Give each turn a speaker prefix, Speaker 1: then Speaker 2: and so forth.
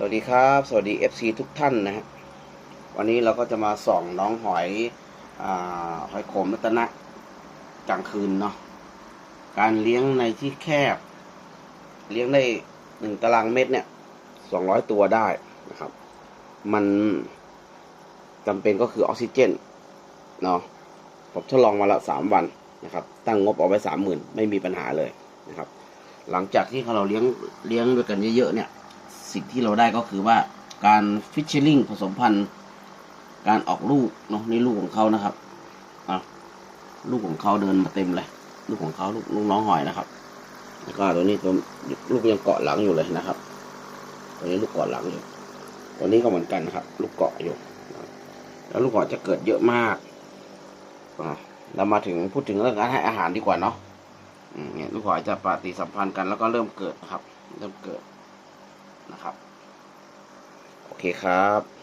Speaker 1: สวัสดีครับ สวัสดี FC ทุกท่านนะฮะวันนี้เราก็จะมาส่องน้องหอยอหอยโขมรัตนะกลางคืนเนาะการเลี้ยงในที่แคบ เลี้ยงได้หนึ่งตารางเมตรเนี่ยสองร้อยตัวได้นะครับ มันจำเป็นก็คือออกซิเจนเนาะผมทดลองมาละสามวันนะครับ ตั้งงบเอาไว้สามหมื่นไม่มีปัญหาเลยนะครับ หลังจากที่เราเลี้ยงเลี้ยงด้วยกันเยอะๆเนี่ย สิ่งที่เราได้ก็คือว่าการฟิชเชอร์ลิงผสมพันธุ์ การออกลูกเนาะนี่ลูกของเขานะครับลูกของเขาเดินมาเต็มเลย ลูกของเขาลูกลูกน้องหอยนะครับ แล้วก็ตัวนี้ตัวลูกยังเกาะหลังอยู่เลยนะครับ ตัวนี้ลูกเกาะหลังอยู่ ตัวนี้ก็เหมือนกันนะครับ ลูกเกาะอยู่ แล้วลูกเกาะจะเกิดเยอะมากเรามาถึงพูดถึงเรื่องการให้อาหารดีกว่าเนาะเนี่ยลูกหอยจะปฏิสัมพันธ์กันแล้วก็เริ่มเกิดครับ เริ่มเกิด นะครับ โอเคครับ